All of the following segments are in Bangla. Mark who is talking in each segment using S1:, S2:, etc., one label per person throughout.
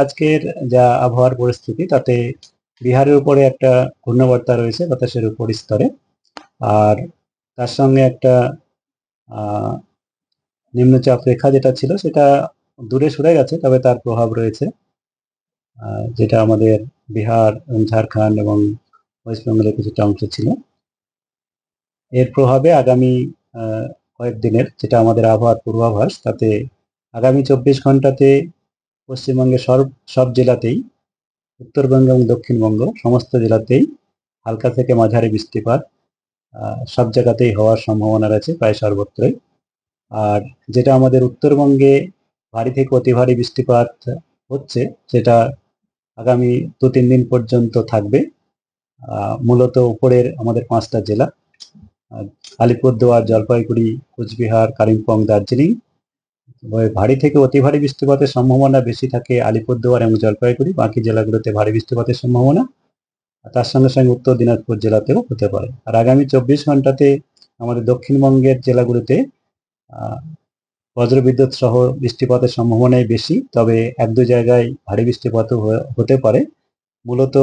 S1: আজকের যা আবহাওয়ার পরিস্থিতি তাতে বিহারের উপরে একটা ঘূর্ণবর্তা রয়েছে বাতাসের উপর স্তরে আর তার সঙ্গে একটা নিম্নচাপ রেখা যেটা ছিল সেটা দূরে সরে গেছে তবে তার প্রভাব রয়েছে যেটা আমাদের বিহার এবং ঝাড়খণ্ড এবং ওয়েস্ট বেঙ্গলের কিছুটা অংশ ছিল এর প্রভাবে আগামী কয়েকদিনের যেটা আমাদের আবহাওয়ার পূর্বাভাস তাতে আগামী চব্বিশ ঘন্টাতে পশ্চিমবঙ্গের সব সব জেলাতেই উত্তরবঙ্গ এবং দক্ষিণবঙ্গ সমস্ত জেলাতেই হালকা থেকে মাঝারি বৃষ্টিপাত সব জায়গাতেই হওয়ার সম্ভাবনা রয়েছে প্রায় সর্বত্রই আর যেটা আমাদের উত্তরবঙ্গে ভারী থেকে অতি ভারী বৃষ্টিপাত হচ্ছে সেটা আগামী দু তিন দিন পর্যন্ত থাকবে মূলত উপরের আমাদের পাঁচটা জেলা আলিপুরদুয়ার জলপাইগুড়ি কোচবিহার কালিম্পং দার্জিলিং ভারী থেকে অতি ভারী বৃষ্টিপাতের সম্ভাবনা বেশি থাকে আলিপুরদুয়ার এবং জলপাইগুড়ি বাকি জেলাগুলোতে ভারী বৃষ্টিপাতের সম্ভাবনা তার সঙ্গে সঙ্গে উত্তর দিনাজপুর জেলাতেও হতে পারে আর আগামী চব্বিশ ঘন্টাতে আমাদের দক্ষিণবঙ্গের জেলাগুলোতে বজ্রবিদ্যুৎ সহ বৃষ্টিপাতের সম্ভাবনাই বেশি তবে এক দু জায়গায় ভারী বৃষ্টিপাতও হতে পারে মূলত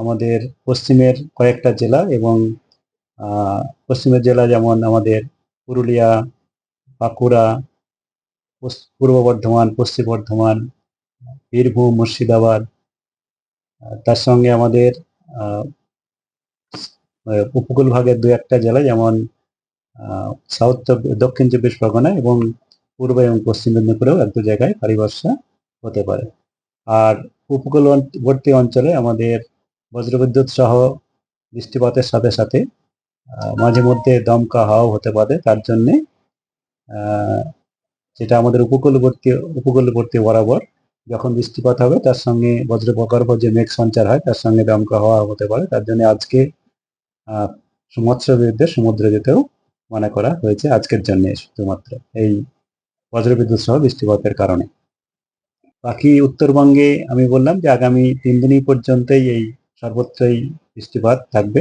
S1: আমাদের পশ্চিমের কয়েকটা জেলা এবং পশ্চিমের জেলা যেমন আমাদের পুরুলিয়া বাঁকুড়া পূর্ব বর্ধমান পশ্চিম বর্ধমান বীরভূম মুর্শিদাবাদ তার সঙ্গে আমাদের উপকূল ভাগের দু একটা জেলা যেমন সাউথ দক্ষিণ চব্বিশ পরগনা এবং পূর্ব এবং পশ্চিম মেদিনীপুরেও এক দু জায়গায় ভারী বর্ষা হতে পারে আর উপকূলবর্তী অঞ্চলে আমাদের বজ্রবিদ্যুৎ সহ বৃষ্টিপাতের সাথে সাথে মাঝে মধ্যে দমকা হাওয়া হতে পারে তার জন্যে সেটা আমাদের উপকূলবর্তী উপকূলবর্তী বরাবর যখন বৃষ্টিপাত হবে তার সঙ্গে বজ্রপকার পর যে মেঘ সঞ্চার হয় তার সঙ্গে দমকা হওয়া হতে পারে তার জন্য আজকে মৎস্যবিদদের সমুদ্রে যেতেও মনে করা হয়েছে আজকের জন্য শুধুমাত্র এই বজ্রবিদ্যুৎ সহ বৃষ্টিপাতের কারণে বাকি উত্তরবঙ্গে আমি বললাম যে আগামী তিন দিনই পর্যন্তই এই সর্বত্রই বৃষ্টিপাত থাকবে